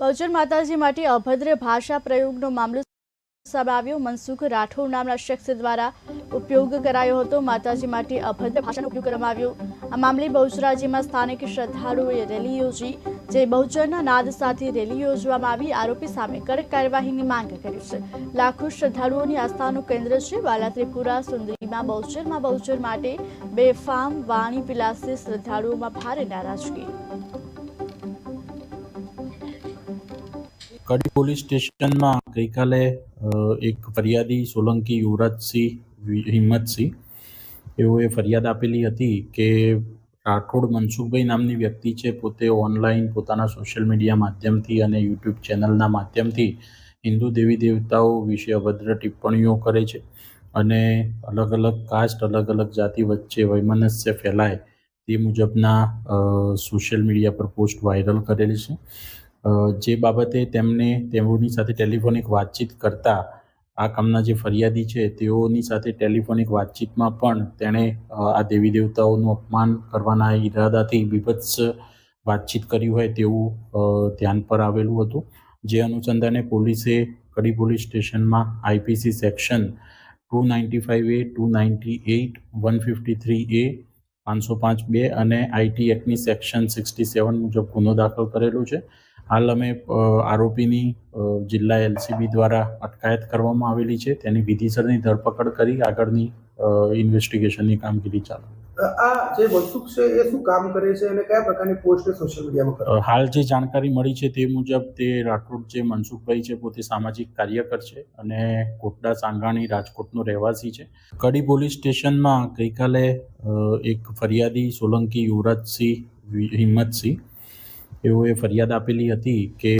બહુચર માતાજી માટે અભદ્ર ભાષા પ્રયોગનો મામલો સામે આવ્યો. મનસુખ રાઠોડ નામના શખ્સ દ્વારા ઉપયોગ કરાયો હતો. માતાજી માટે અભદ્ર ભાષાનો ઉપયોગ કરવામાં આવ્યો. આ મામલે બહુચરાજીમાં સ્થાનિક શ્રદ્ધાળુઓએ રેલી યોજી, જે બહુચરના નાદ સાથે રેલી યોજવામાં આવી. આરોપી સામે કડક કાર્યવાહીની માંગ કરી છે. લાખો શ્રદ્ધાળુઓની આસ્થાનું કેન્દ્ર છે બાલા ત્રિપુરા સુંદરીમાં બહુચરમાં બહુચર માટે બેફામ વાણી વિલાસી શ્રદ્ધાળુઓમાં ભારે નારાજગી. કડી પોલીસ સ્ટેશનમાં ગઈકાલે એક ફરિયાદી સોલંકી યુવરાજસિંહ હિંમતસિંહ એઓએ ફરિયાદ આપેલી હતી કે રાઠોડ મનસુખભાઈ નામની વ્યક્તિ છે. પોતે ઓનલાઈન પોતાના સોશિયલ મીડિયા માધ્યમથી અને યુટ્યુબ ચેનલના માધ્યમથી હિન્દુ દેવી દેવતાઓ વિશે અભદ્ર ટિપ્પણીઓ કરે છે અને અલગ અલગ કાસ્ટ, અલગ અલગ જાતિ વચ્ચે વૈમનસ્ય ફેલાય તે મુજબના સોશિયલ મીડિયા પર પોસ્ટ વાયરલ કરેલી છે. જે બાબતે તેમને તેઓની સાથે ટેલિફોનિક વાતચીત કરતા આ કામના જે ફરિયાદી છે, તેઓની સાથે ટેલિફોનિક વાતચીતમાં પણ તેણે આ દેવી દેવતાઓનું અપમાન કરવાના ઈરાદાથી બીભત્સ વાતચીત કરી હોય તેવું ધ્યાન પર આવેલું હતું. જે અનુસંધાને પોલીસે કડી પોલીસ સ્ટેશનમાં IPC section two ninety five A, two ninety eight, one fifty three A, પાંચસો પાંચ બે અને આઈટી એક્ટની સેક્શન સિક્સટી સેવન મુજબ ગુનો દાખલ કરેલો છે. હાલ અમે આરોપીની જિલ્લા એલસીબી દ્વારા અટકાયત કરવામાં આવેલી છે. તેની વિધિસરની ધરપકડ કરી આગળની ઇન્વેસ્ટિગેશનની કામગીરી ચાલુ. આ જે મનસુખ છે એ શું કામ કરે છે અને કયા પ્રકારની પોસ્ટ સોશિયલ મીડિયામાં હાલ જે જાણકારી મળી છે તે મુજબ તે રાઠોડ જે મનસુખભાઈ છે પોતે સામાજિક કાર્યકર છે અને કોટડા સાંગાણી રાજકોટનો રહેવાસી છે. કડી પોલીસ સ્ટેશનમાં ગઈકાલે એક ફરિયાદી સોલંકી યુવરાજસિંહ હિંમતસિંહ એઓએ ફરિયાદ આપેલી હતી કે